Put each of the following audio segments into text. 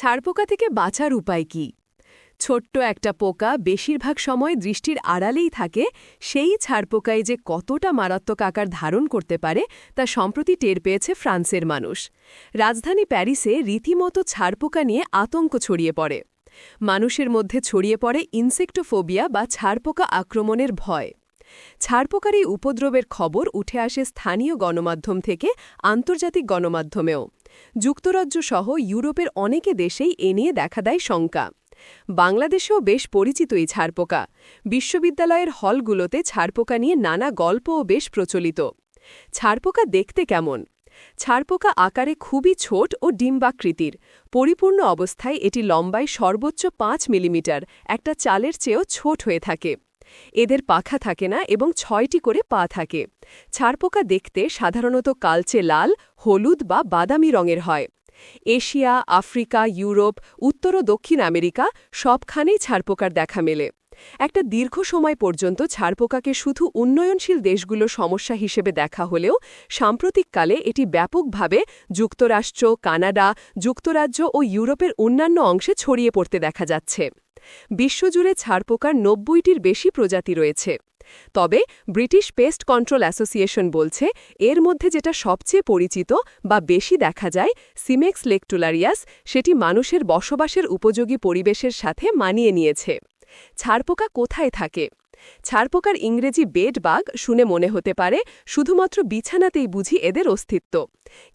ছাড়পোকা থেকে বাঁচার উপায় কি? ছোট্ট একটা পোকা বেশিরভাগ সময় দৃষ্টির আড়ালেই থাকে, সেই ছাড়পোকায় যে কতটা মারাত্মক আকার ধারণ করতে পারে তা সম্প্রতি টের পেয়েছে ফ্রান্সের মানুষ। রাজধানী প্যারিসে রীতিমতো ছাড়পোকা নিয়ে আতঙ্ক ছড়িয়ে পড়ে। মানুষের মধ্যে ছড়িয়ে পড়ে ইনসেক্টোফোবিয়া বা ছাড়পোকা আক্রমণের ভয়। ছাড়পোকার এই উপদ্রবের খবর উঠে আসে স্থানীয় গণমাধ্যম থেকে, আন্তর্জাতিক গণমাধ্যমেও। যুক্তরাজ্যসহ ইউরোপের অনেকে দেশেই এ নিয়ে দেখা দেয় শঙ্কা। বাংলাদেশেও বেশ পরিচিত এই ছাড়পোকা। বিশ্ববিদ্যালয়ের হলগুলোতে ছাড়পোকা নিয়ে নানা গল্পও বেশ প্রচলিত। ছাড়পোকা দেখতে কেমন? ছাড়পোকা আকারে খুবই ছোট ও ডিম্বাকৃতির। পরিপূর্ণ অবস্থায় এটি লম্বায় সর্বোচ্চ পাঁচ মিলিমিটার, একটা চালের চেয়েও ছোট হয়ে থাকে। এদের পাখা থাকে না এবং ছয়টি করে পা থাকে। ছাড়পোকা দেখতে সাধারণত কালচে লাল, হলুদ বা বাদামি রঙের হয়। এশিয়া, আফ্রিকা, ইউরোপ, উত্তর ও দক্ষিণ আমেরিকা সবখানেই ছাড়পোকার দেখা মেলে। একটা দীর্ঘ সময় পর্যন্ত ছাড়পোকাকে শুধু উন্নয়নশীল দেশগুলো সমস্যা হিসেবে দেখা হলেও সাম্প্রতিককালে এটি ব্যাপকভাবে যুক্তরাষ্ট্র, কানাডা, যুক্তরাজ্য ও ইউরোপের অন্যান্য অংশে ছড়িয়ে পড়তে দেখা যাচ্ছে। বিশ্বজুড়ে ছাড়পোকার নব্বইটির বেশি প্রজাতি রয়েছে। তবে ব্রিটিশ পেস্ট কন্ট্রোল অ্যাসোসিয়েশন বলছে, এর মধ্যে যেটা সবচেয়ে পরিচিত বা বেশি দেখা যায়, সিমেক্স লেকটুলারিয়াস, সেটি মানুষের বসবাসের উপযোগী পরিবেশের সাথে মানিয়ে নিয়েছে। ছাড়পোকা কোথায় থাকে? ছাড়পোকার ইংরেজি বেড বাগ শুনে মনে হতে পারে শুধুমাত্র বিছানাতেই বুঝি এদের অস্তিত্ব।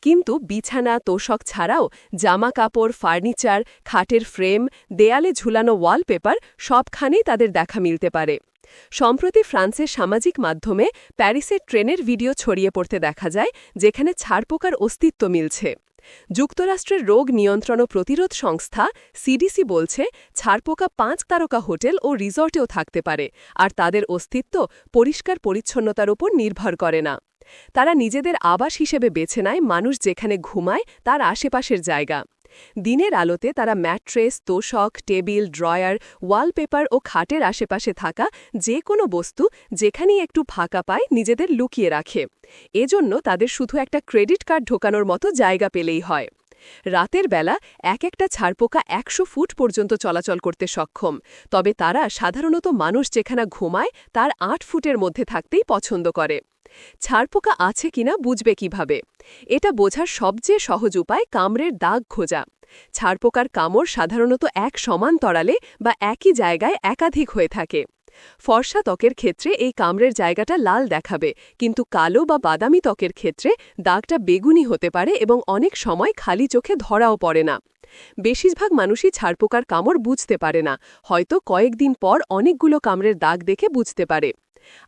কিন্তু বিছানা, তোষক ছাড়াও জামা কাপড় ফার্নিচার, খাটের ফ্রেম, দেয়ালে ঝুলানো ওয়ালপেপার সবখানেই তাদের দেখা মিলতে পারে। সম্প্রতি ফ্রান্সের সামাজিক মাধ্যমে প্যারিসের ট্রেনের ভিডিও ছড়িয়ে পড়তে দেখা যায়, যেখানে ছাড়পোকার অস্তিত্ব মিলছে। যুক্তরাষ্ট্রের রোগ নিয়ন্ত্রণ ও প্রতিরোধ সংস্থা সিডিসি বলছে, ছাড়পোকা পাঁচ তারকা হোটেল ও রিসর্টেও থাকতে পারে, আর তাদের অস্তিত্ব পরিষ্কার পরিচ্ছন্নতার উপর নির্ভর করে না। তারা নিজেদের আবাস হিসেবে বেছে নেয় মানুষ যেখানে ঘুমায়, তার আশেপাশের জায়গা। দিনের আলোতে তারা ম্যাট্রেস, তোষক, টেবিল, ড্রয়ার, ওয়ালপেপার ও খাটের আশেপাশে থাকা যে কোনো বস্তু যেখানেই একটু ফাঁকা পায় নিজেদের লুকিয়ে রাখে। এজন্য তাদের শুধু একটা ক্রেডিট কার্ড ঢোকানোর মতো জায়গা পেলেই হয়। রাতের বেলা এক একটা ছাড়পোকা একশো ফুট পর্যন্ত চলাচল করতে সক্ষম। তবে তারা সাধারণত মানুষ যেখানে ঘুমায় তার আট ফুটের মধ্যে থাকতেই পছন্দ করে। ছাড়পোকা আছে কিনা বুঝবে কীভাবে? এটা বোঝার সবচেয়ে সহজ উপায় কামড়ের দাগ খোঁজা। ছাড়পোকার কামড় সাধারণত এক সমান তরালে বা একই জায়গায় একাধিক হয়ে থাকে। ফর্সা ত্বকের ক্ষেত্রে এই কামড়ের জায়গাটা লাল দেখাবে, কিন্তু কালো বা বাদামি ত্বকের ক্ষেত্রে দাগটা বেগুনি হতে পারে এবং অনেক সময় খালি চোখে ধরাও পড়ে না। বেশিরভাগ মানুষই ছাড়পোকার কামড় বুঝতে পারে না, হয়তো কয়েকদিন পর অনেকগুলো কামড়ের দাগ দেখে বুঝতে পারে।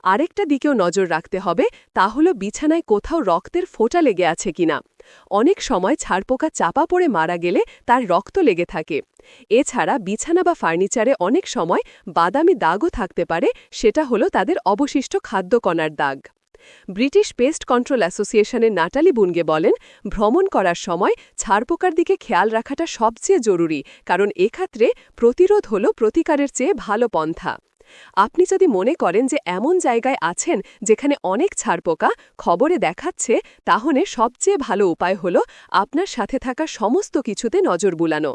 আরেকটা দিকেও নজর রাখতে হবে, তা হল বিছানায় কোথাও রক্তের ফোঁটা লেগে আছে কিনা। অনেক সময় ছাড়পোকা চাপা পড়ে মারা গেলে তার রক্ত লেগে থাকে। এছাড়া বিছানা বা ফার্নিচারে অনেক সময় বাদামি দাগও থাকতে পারে, সেটা হলো তাদের অবশিষ্ট খাদ্যকণার দাগ। ব্রিটিশ পেস্ট কন্ট্রোল অ্যাসোসিয়েশনের নাটালি বুনগে বলেন, ভ্রমণ করার সময় ছাড়পোকার দিকে খেয়াল রাখাটা সবচেয়ে জরুরি, কারণ এক্ষেত্রে প্রতিরোধ হল প্রতিকারের চেয়ে ভালো পন্থা। আপনি যদি মনে করেন যে এমন জায়গায় আছেন যেখানে অনেক ছাড়পোকা খবরে দেখাচ্ছে, তাহলে সবচেয়ে ভালো উপায় হল আপনার সাথে থাকা সমস্ত কিছুতে নজর বুলানো।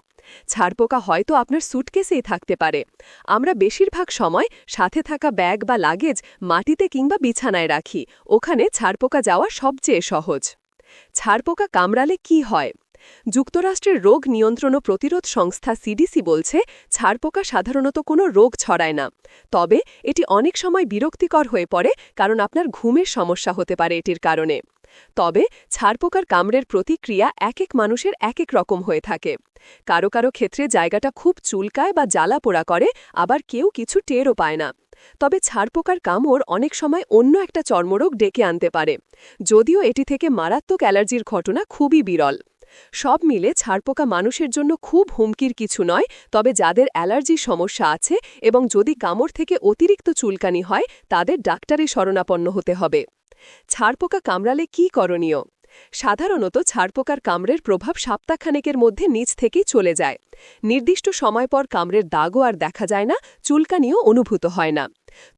ছাড়পোকা হয়তো আপনার সুটকেসেই থাকতে পারে। আমরা বেশিরভাগ সময় সাথে থাকা ব্যাগ বা লাগেজ মাটিতে কিংবা বিছানায় রাখি। ওখানে ছাড়পোকা যাওয়া সবচেয়ে সহজ। ছাড়পোকা কামড়ালে কি হয়? যুক্তরাষ্ট্রের রোগ নিয়ন্ত্রণ ও প্রতিরোধ সংস্থা সিডিসি বলছে ছাড়পোকা সাধারণত কোনো রোগ ছড়ায় না। তবে এটি অনেক সময় বিরক্তিকর হয়ে পড়ে, কারণ আপনার ঘুমের সমস্যা হতে পারে এটির কারণে। তবে ছাড়পোকার কামড়ের প্রতিক্রিয়া এক এক মানুষের এক এক রকম হয়ে থাকে। কারও কারও ক্ষেত্রে জায়গাটা খুব চুলকায় বা জ্বালা পোড়া করে, আবার কেউ কিছু টেরও পায় না। তবে ছাড়পোকার কামড় অনেক সময় অন্য একটা চর্মরোগ ডেকে আনতে পারে। যদিও এটি থেকে মারাত্মক অ্যালার্জির ঘটনা খুবই বিরল। সব মিলে ছাড়পোকা মানুষের জন্য খুব হুমকির কিছু নয়, তবে যাদের অ্যালার্জি সমস্যা আছে এবং যদি কামড় থেকে অতিরিক্ত চুলকানি হয়, তাদের ডাক্তারে শরণাপন্ন হতে হবে। ছাড়পোকা কামড়ালে কি করণীয়? সাধারণত ছাড়পোকার কামড়ের প্রভাব সপ্তাহখানেকের মধ্যে নিচ থেকেই চলে যায়। নির্দিষ্ট সময় পর কামড়ের দাগও আর দেখা যায় না, চুলকানিও অনুভূত হয় না।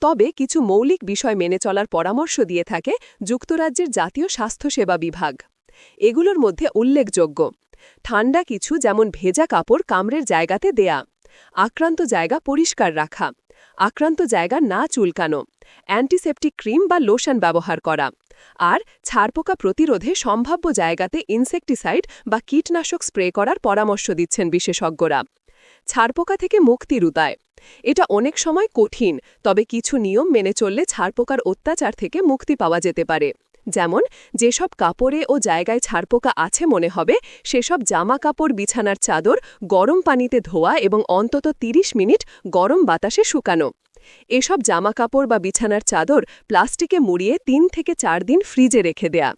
তবে কিছু মৌলিক বিষয় মেনে চলার পরামর্শ দিয়ে থাকে যুক্তরাজ্যের জাতীয় স্বাস্থ্যসেবা বিভাগ। এগুলোর মধ্যে উল্লেখযোগ্য। ঠান্ডা কিছু যেমন ভেজা কাপড় কামড়ের জায়গাতে দেয়া। আক্রান্ত জায়গা পরিষ্কার রাখা। আক্রান্ত জায়গা না চুলকানো। অ্যান্টিসেপটিক ক্রিম বা লোশন ব্যবহার করা। আর ছারপোকা প্রতিরোধে সম্ভাব্য জায়গাতে ইনসেকটিসাইড বা কীটনাশক স্প্রে করার পরামর্শ দিচ্ছেন বিশেষজ্ঞরা। ছারপোকা থেকে মুক্তির উপায় এটা অনেক সময় কঠিন, তবে কিছু নিয়ম মেনে চললে ছারপোকার অত্যাচার থেকে মুক্তি পাওয়া যেতে পারে। যেমন, যেসব কাপড়ে ও জায়গায় ছাড়পোকা আছে মনে হবে, সেসব জামা কাপড় বিছানার চাদর, গরম পানিতে ধোয়া এবং অন্তত ৩০ মিনিট গরম বাতাসে শুকানো। এসব জামা কাপড় বা বিছানার চাদর প্লাস্টিকে মুড়িয়ে তিন থেকে চার দিন ফ্রিজে রেখে দেয়া।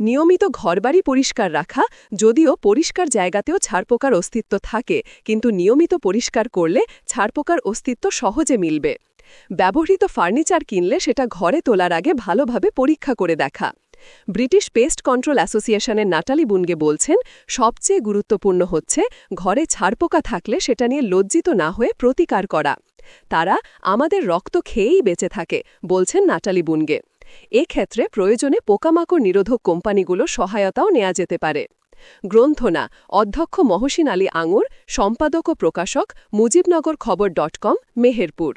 নিয়মিত ঘরবাড়ি পরিষ্কার রাখা, যদিও পরিষ্কার জায়গাতেও ছাড়পোকার অস্তিত্ব থাকে, কিন্তু নিয়মিত পরিষ্কার করলে ছারপোকার অস্তিত্ব সহজে মিলবে। ব্যবহৃত ফার্নিচার কিনলে সেটা ঘরে তোলার আগে ভালোভাবে পরীক্ষা করে দেখা। ব্রিটিশ পেস্ট কন্ট্রোল অ্যাসোসিয়েশনের নাটালি বুনগে বলছেন, সবচেয়ে গুরুত্বপূর্ণ হচ্ছে ঘরে ছারপোকা থাকলে সেটা নিয়ে লজ্জিত না হয়ে প্রতিকার করা। তারা, আমাদের রক্ত খেয়েই বেঁচে থাকে, বলছেন নাটালি বুনগে। এক্ষেত্রে প্রয়োজনে পোকামাকড় নিরোধক কোম্পানিগুলো সহায়তাও নেওয়া যেতে পারে। গ্রন্থনা, অধ্যক্ষ মহসিন আলী আঙুর, সম্পাদক ও প্রকাশক মুজিবনগর খবর ডট কম, মেহেরপুর।